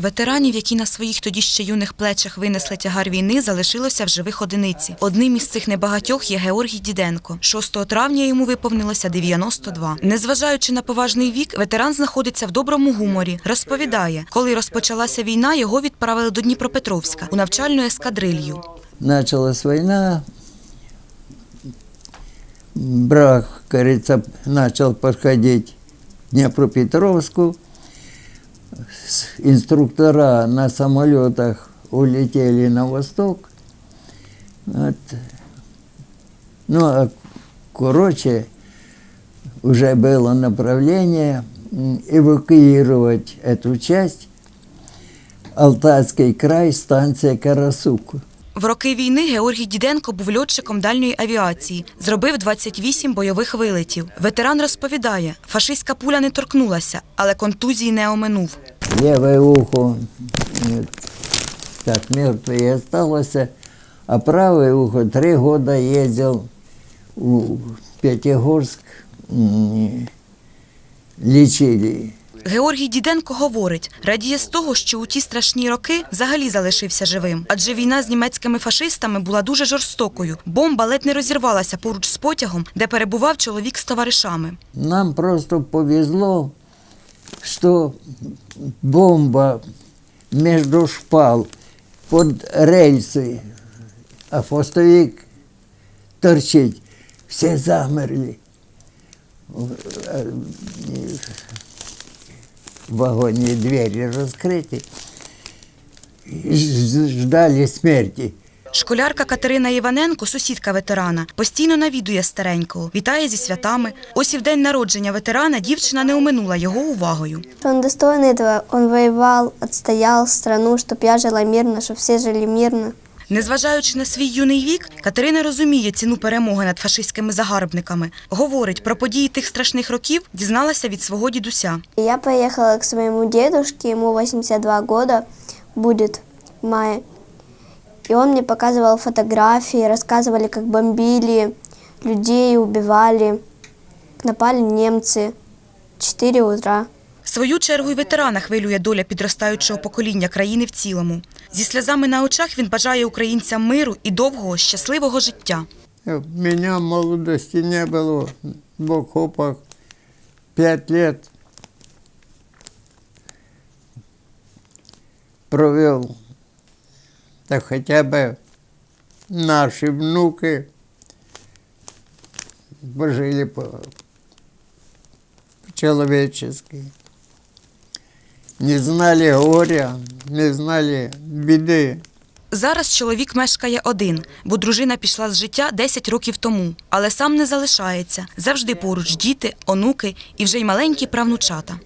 Ветеранів, які на своїх тоді ще юних плечах винесли тягар війни, залишилося в живих одиниці. Одним із цих небагатьох є Георгій Діденко. 6 травня йому виповнилося 92. Незважаючи на поважний вік, ветеран знаходиться в доброму гуморі. Розповідає, коли розпочалася війна, його відправили до Дніпропетровська у навчальну ескадрилью. Началась война, брак, говорится, начал подходить к Днепропетровску С- Инструктора на самолетах улетели на восток. Вот. Ну, а короче, уже было направление м, эвакуировать эту часть. Алтайский край, станция Карасук. В роки війни Георгій Діденко був льотчиком дальньої авіації. Зробив 28 бойових вилетів. Ветеран розповідає, фашистська пуля не торкнулася, але контузії не оминув. левое ухо так мертвое и осталось, а правое ухо три года ездил в Пятигорск, м, лечили. Георгій Діденко говорить, радіє з того, що у ті страшні роки взагалі залишився живим. Адже війна з німецькими фашистами була дуже жорстокою. Бомба ледь не розірвалася поруч з потягом, де перебував чоловік з товаришами. Нам просто повезло, что бомба между шпал под рельсы, а хвостовик торчит. Все замерли. В э, в вагоне двери раскрыты. И ж- Ждали смерти. Школярка Катерина Іваненко, сусідка ветерана, постійно навідує старенького, вітає зі святами. Ось і в день народження ветерана дівчина не оминула його увагою. Он достоин этого, он воевал, отстоял страну, чтобы я жила мирно, чтобы все жили мирно. Незважаючи на свій юний вік, Катерина розуміє ціну перемоги над фашистськими загарбниками. Говорить, про події тих страшних років дізналася від свого дідуся. И я поехала к своему дедушке, ему 82 года будет в мае. И он мне показывал фотографии, рассказывали, как бомбили, людей убивали. Напали немцы. 4 утра. В свою чергу й ветерана хвилює доля підростаючого покоління країни в цілому. Зі сльозами на очах він бажає українцям миру і довгого щасливого життя. У меня молодости не было в окопах пять лет. Провел. так хотя бы наши внуки пожили по- по-человечески. Не знали горя, не знали беды. Зараз чоловік мешкає один, бо дружина пішла з життя 10 років тому, але сам не залишається. Завжди поруч діти, онуки і вже й маленькі правнучата.